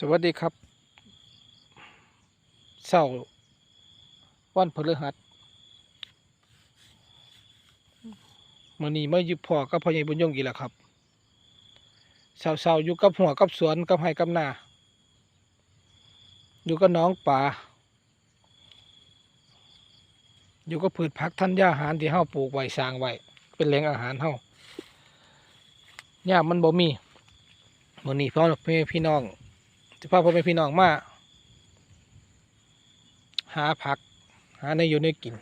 สวัสดีครับเสาร์วันพฤหัสมื่อนี้มาอยู่พ่อกับพ่อใหญ่บุญยงอีกแล้วครับเสาเสาอยู่กับหัวกับสวนกับไห้กับนาอยู่กับน้องป่าอยู่กับพืชผักท่านย่าอาหารที่เฮาปลูกไว้สร้างไว้เป็นแหล่งอาหารเฮาย่ามันบ่มีมื่อนี้พ่อแม่พี่น้อง จะพาพ่อแม่พี่น้องมาหาผัก หาในอยู่ในกิน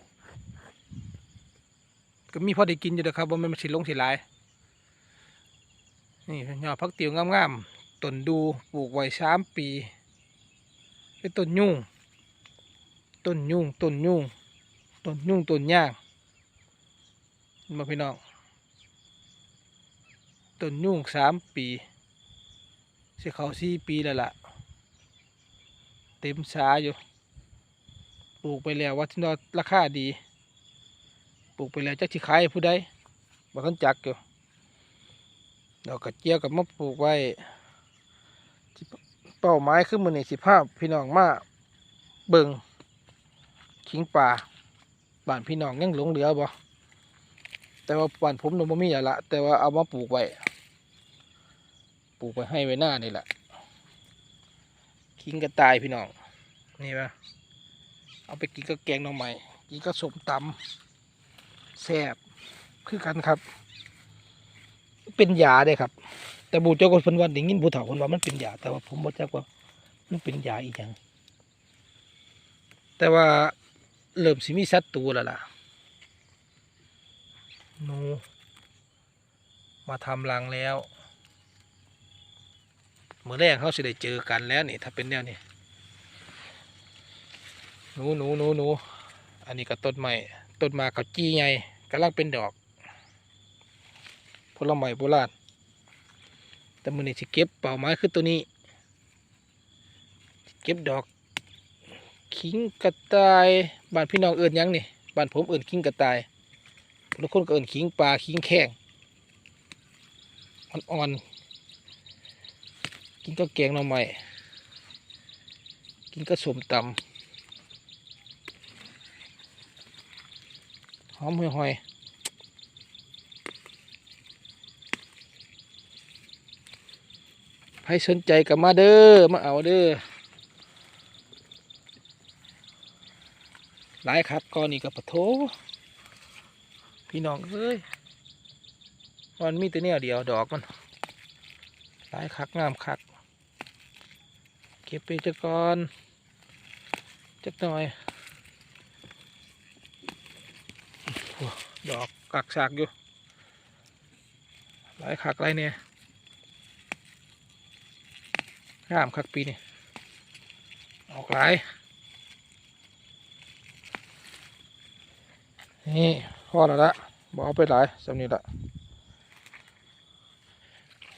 ก็มีพอได้กินอยู่นะครับว่ามันสิลงสิหลาย นี่ยอดผักเตียวงามๆต้นดูปลูกไว้สามปีเป็นต้นยุ่งต้นยุ่งต้นยุ่งต้นยุ่งต้นย่างมาพี่น้องต้นยุ่งสามปีสิเขาสี่ปีแล้วล่ะ เต็มสาอยู่ ปลูกไปแล้วว่าที่นอราคาดี ปลูกไปแล้วจักที่ขายผู้ใดบ่ทันจักอยู่ดอกกระเจียวกับมะปลูกไว้เป้าหมายคือมือนี่สิภาพพี่น้องมาเบิงขิงป่าบ้านพี่น้องยังหลงเหลือบ่แต่ว่าบ้านผมนบ่มีแล้วละแต่ว่าเอามาปลูกไว้ปลูกไปให้ไว้หน้านี่แหละ ขิงกระต่ายพี่น้อง นี่ปะเอาไปกินกับแกงหน่อไม้กินกับสมตำแซ่บคือกันครับ เป็นยาได้ครับ แต่บูเจ้าคนพิ่นว่าได้ยินผู้เฒ่าคนว่ามันเป็นยาแต่ว่าผมบ่จักว่ามันเป็นยาอีหยังแต่ว่าเริ่มสิมีศัตรูแล้วล่ะนูมาทำรังแล้ว เมื่อแรกเขาสิได้เจอกันแล้วนี่ถ้าเป็นแนวนี้หนูหนูหนูหนูอันนี้ก็ต้นใหม่ต้นมากเขาจี้ใหญ่กำลังเป็นดอกผลไม้โบราณแต่มือนี้สิเก็บเป่าไม้คือตัวนี้ เก็บดอก ขิงกระต่ายบ้านพี่น้องเอื่นยังนี่บ้านผมเอื่นขิงกระต่ายทุกคนก็เอื่นขิงปลาขิงแข้งอ่อนๆ กินก็แกงหน่อไม้กินก็สมตำหอมห่วยใครสนใจก็มาเด้อมาเอาเด้อหลายคักก้อนนี้ก็ปะโถพี่น้องเอ้ยมันมีแต่เนี่ยเดียวดอกมันหลายคักงามคัก เก็บไปจักก่อนจักหน่อยดอกกักสากอยู่หลายคักหลายเนี่ยงามคักปีนี่ออกหลายนี่พอแล้วละบอกไปหลายสำนีละ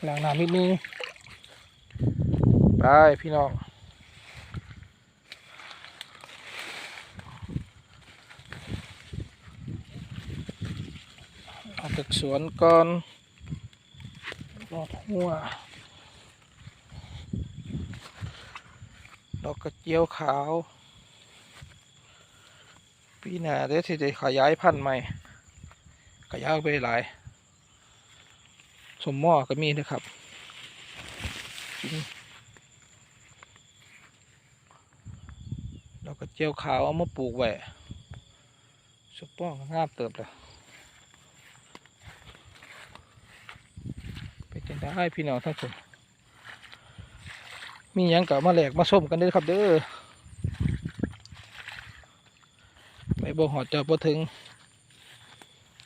ล้างน้ำนิดนึง พี่น้องเอาจากสวนก่อนรอดหัวดอกกระเจียวขาว ปีหน้าเดี๋ยวจะขยายพันธุ์ใหม่ ขยายไปหลายสมหม้อก็มีนะครับ เราก็เจียวขาวเอามาปลูกไว้สุปป้องงามเติบเลยไปจังได้พี่น้องทั้งชมมียังกับมาแหลกมาส้มกันด้อครับเด้อไปบ่หอดจอบ่ถึง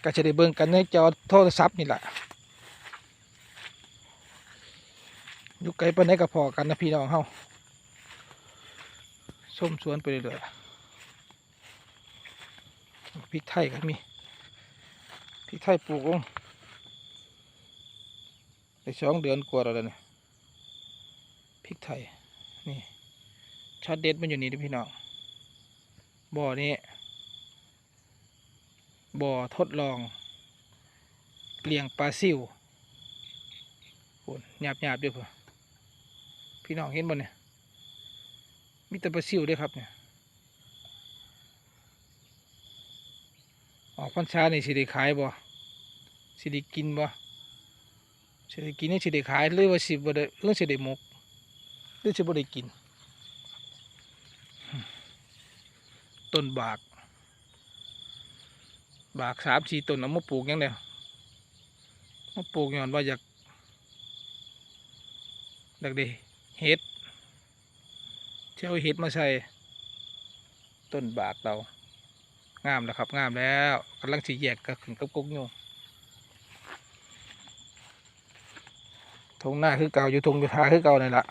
ก็จะได้เบิ่งกันในจอโทรศัพท์นี่แหละอยู่ไกลปานไหนก็พอกันนะพี่น้องเฮา ส้มสวนไปเรื่อยๆพริกไทยก็มีพริกไทยปลูกลงได้สองเดือนกว่าแล้วเนี่ยพริกไทยนี่ช็อตเด็ดมันอยู่นี่ด้พี่น้องบ่อนี้บ่อทดลองเลี้ยงปลาซิวโหหยาบหยาบๆด้วยพ่อพี่น้องเห็นบ่เนี่ย มีแต่ปลาซิวด้วยครับเนี่ยออกพรรษานี่สิได้ขายบ่สิได้กินบ่สิได้กินนี่สิได้ขายหรือว่าสิบ่ได้หรือสิได้หมกหรือสิบ่ได้กิน ต้นบาก บากสามสี่ต้นเอามาปลูกยังเดียวมาปลูกย้อนว่าอยากอยากได้เห็ด เที่ยวเห็ดมาใส่ต้นบากเรางามแล้วครับงามแล้วกำลังสีแยกกับขึ้นกับกกอยู่ทงหน้าคือเก่าอยู่ทงอยู่ทาคือเก่านี่นละ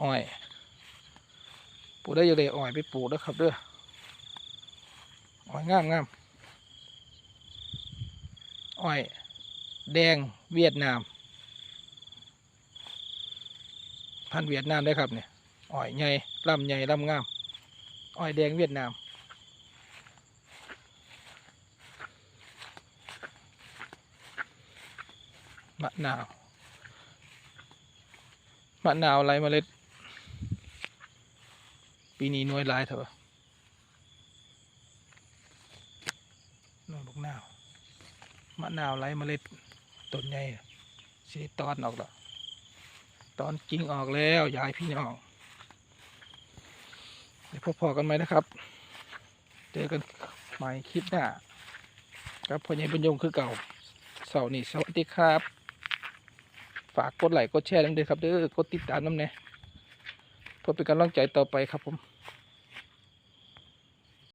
อ้อยปลูกได้อยู่เลยอ้อยไปปลูกแล้วครับเด้ออ้อยงามงามอ้อย แดงเวียดนาม พันเวียดนามได้ครับเนี่ยอ้อยใหญ่ลำใหญ่ลำงามอ้อยแดงเวียดนามมะนาวมะนาวไรเมล็ด ปีนี้น่วยลายเถอะน่วยบกนาวมะนาวไรเมล็ดต้นใหญ่สิได้ตอนออกแล้ว ตอนกิ่งออกแล้วยายพี่น้องเดี๋ยวพบๆกันไหมนะครับ เจอกันใหม่คลิปหน้าครับพ่อใหญ่บรรยงคือเก่าเสาร์นี้สวัสดีครับ ฝากกดไลค์กดแชร์ด้วยครับเด้อกดติดตามน้ำเนี่ยเพื่อเป็นกำลังใจต่อไปครับผม